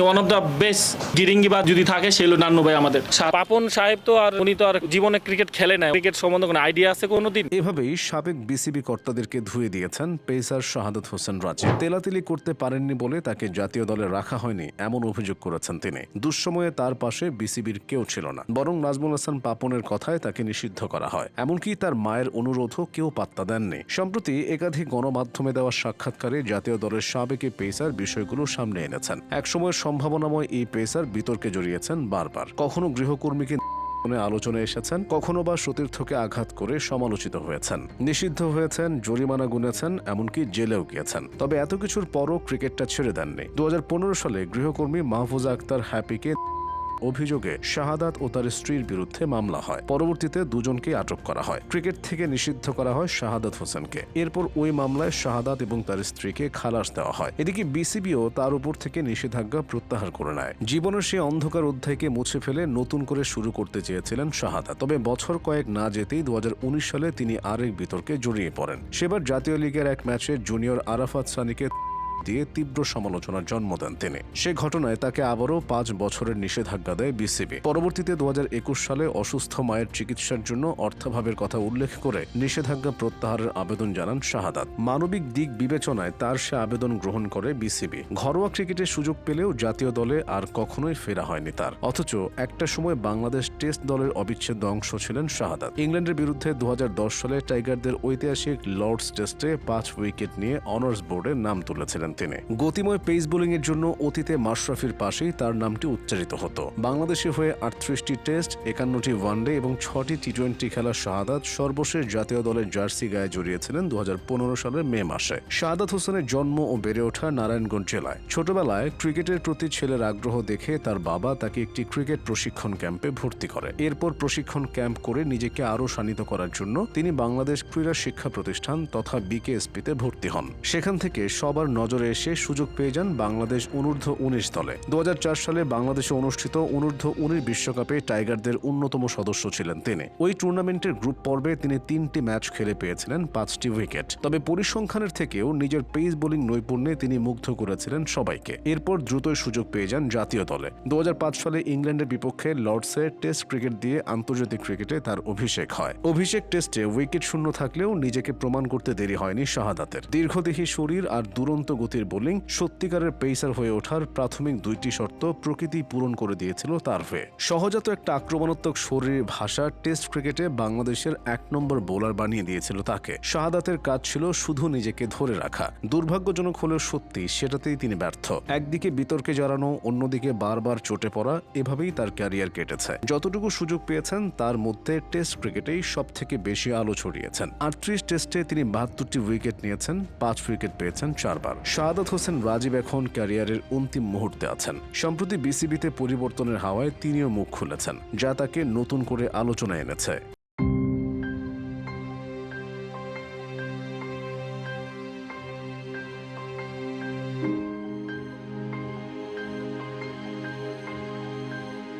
One of the best গিরিঙ্গি বা যদি থাকে সে হলো নান্নু ভাই আমাদের। সা- পাপন সাহেব তো আর উনি তো আর জীবনে ক্রিকেট খেলে না ক্রিকেট সম্বন্ধে কোনো আইডিয়া আছে কোনোদিন? এভাবেই সাবেক বিসিবি কর্তাদেরকে ধুয়ে দিয়েছেন পেসার শাহাদত হোসেন রাজি। তেলাতেলি করতে পারেননি বলে তাকে জাতীয় দলে রাখা হয়নি এমন অভিযোগ করেছেন তিনি। দুঃসময়ে তার পাশে বিসিবির কেউ ছিল না। বরং নাজমুল হাসান পাপনের কথায় তাকে নিষিদ্ধ করা হয়। এমনকি তার মায়ের অনুরোধও কেউ পাত্তা দেননি। সম্প্রতি একাধিক গণমাধ্যমে দেওয়া সাক্ষাৎকারে জাতীয় দলের সাবেক পেসার বিষয়গুলো সামনে এনেছেন। একসময় সম্ভাবনাময় এই পেসার বিতর্কে জড়িয়েছেন বারবার। কখনো গৃহকর্মীকে ফোনে আলোচনায় এসেছেন, কখনো বা সতীর্থকে আঘাত করে সমালোচিত হয়েছেন। নিষিদ্ধ হয়েছেন, জরিমানা গুনেছেন, এমনকি জেলেও গিয়েছেন। তবে এত কিছুর পরও ক্রিকেটটা ছেড়ে দেননি। দু হাজার পনেরো সালে গৃহকর্মী মাহফুজা আক্তার হ্যাপিকে অভিযোগে শাহাদাত ও তার স্ত্রীর বিরুদ্ধে মামলা হয়। পরবর্তীতে দুজনকে আটক করা হয়। ক্রিকেট থেকে নিষিদ্ধ করা হয় শাহাদাত হোসেনকে। এরপর ওই মামলায় শাহাদাত এবং তার স্ত্রীকে খালাস দেওয়া হয়। এদিকে বিসিবিও তার উপর থেকে নিষেধাজ্ঞা প্রত্যাহার করে নেয়। জীবনের সেই অন্ধকার অধ্যায়কে মুছে ফেলে নতুন করে শুরু করতে চেয়েছিলেন শাহাদাত। তবে বছর কয়েক না যেতেই দু হাজার উনিশ সালে তিনি আরেক বিতর্কে জড়িয়ে পড়েন। সেবার জাতীয় লিগের এক ম্যাচে জুনিয়র আরাফাত সানিকে দিয়ে তীব্র সমালোচনার জন্ম দেন তিনি। সে ঘটনায় তাকে আবারও পাঁচ বছরের নিষেধাজ্ঞা দেয় বিসিবি। পরবর্তীতে দু হাজার একুশ সালে অসুস্থ মায়ের চিকিৎসার জন্য অর্থাভাবের কথা উল্লেখ করে নিষেধাজ্ঞা প্রত্যাহারের আবেদন জানান শাহাদাত। মানবিক দিক বিবেচনায় তার সে আবেদন গ্রহণ করে বিসিবি। ঘরোয়া ক্রিকেটে সুযোগ পেলেও জাতীয় দলে আর কখনোই ফেরা হয়নি তার। অথচ একটা সময় বাংলাদেশ টেস্ট দলের অবিচ্ছেদ্য অংশ ছিলেন শাহাদাত। ইংল্যান্ডের বিরুদ্ধে দু হাজার দশ সালে টাইগারদের ঐতিহাসিক লর্ডস টেস্টে পাঁচ উইকেট নিয়ে অনার্স বোর্ডে নাম তুলেছিলেন তিনি গতিময় পেস বোলিংয়ের জন্য অতীতে মাশরাফির পাশেই তার নামটি উচ্চারিত হতো। বাংলাদেশে হয়ে আটত্রিশটি টেস্ট একান্নটি ওয়ানডে এবং ছটি টি টোয়েন্টি খেলা শাহাদাত সর্বশেষ জাতীয় দলের জার্সি গায়ে জড়িয়েছিলেন দু সালের মে মাসে। শাহাদাত হোসেনের জন্ম ও বেড়ে ওঠা নারায়ণগঞ্জ জেলায়। ছোটবেলায় ক্রিকেটের প্রতি ছেলের আগ্রহ দেখে তার বাবা তাকে একটি ক্রিকেট প্রশিক্ষণ ক্যাম্পে ভর্তি করে। এরপর প্রশিক্ষণ ক্যাম্প করে নিজেকে আরও শানিত করার জন্য তিনি বাংলাদেশ ক্রীড়া শিক্ষা প্রতিষ্ঠান তথা বিকেএসপিতে ভর্তি হন। সেখান থেকে সবার নজরে এসে সুযোগ পেয়ে যান বাংলাদেশ অনূর্ধ্ব উনিশ দলে। দু হাজার চার সালে বাংলাদেশে অনুষ্ঠিত অনূর্ধ্ব উনিশ বিশ্বকাপে টাইগারদের অন্যতম সদস্য ছিলেন তিনি। ওই টুর্নামেন্টের গ্রুপ পর্বে তিনি তিনটি ম্যাচ খেলে পেয়েছিলেন পাঁচটি উইকেট। তবে পরিসংখ্যানের থেকেও নিজের পেস বোলিং নৈপুণ্যে তিনি মুগ্ধ করেছিলেন সবাইকে। এরপর দ্রুতই সুযোগ পেয়ে যান জাতীয় দলে। দু হাজার পাঁচ সালে ইংল্যান্ডের বিপক্ষে লর্ডসে টেস্ট ক্রিকেট দিয়ে আন্তর্জাতিক ক্রিকেটে তার অভিষেক হয়। অভিষেক টেস্টে উইকেট শূন্য থাকলেও নিজেকে প্রমাণ করতে দেরি হয়নি শাহাদাতের। দীর্ঘদেহী শরীর আর দুরন্ত গতির বোলিং সত্যিকারের পেসার হয়ে ওঠার প্রাথমিক দুইটি শর্ত প্রকৃতি পূরণ করে দিয়েছিল তার হয়ে সহজাত একটা আক্রমণাত্মক শরীরের ভাষা টেস্ট ক্রিকেটে বাংলাদেশের এক নম্বর বোলার বানিয়ে দিয়েছিল তাকে। শাহাদাতের কাজ ছিল শুধু নিজেকে ধরে রাখা। দুর্ভাগ্যজনক হলেও সত্যি সেটাতেই তিনি ব্যর্থ। একদিকে বিতর্কে জড়ানো, অন্যদিকে বারবার চটে পড়া, এভাবেই তার ক্যারিয়ার কেটেছে। যতটুকু সুযোগ পেয়েছেন, তার মধ্যে টেস্ট ক্রিকেটেই সব থেকে বেশি আলো ছড়িয়েছেন। আটত্রিশ টেস্টে তিনি বাহাত্তরটি উইকেট নিয়েছেন, পাঁচ উইকেট পেয়েছেন চারবার। শাহাদাত হোসেন রাজীব এখন ক্যারিয়ারের অন্তিম মুহূর্তে আছেন। সম্প্রতি বিসিবিতে পরিবর্তনের হাওয়ায় তিনিও মুখ খুলেছেন, যা তাকে নতুন করে আলোচনায় এনেছে।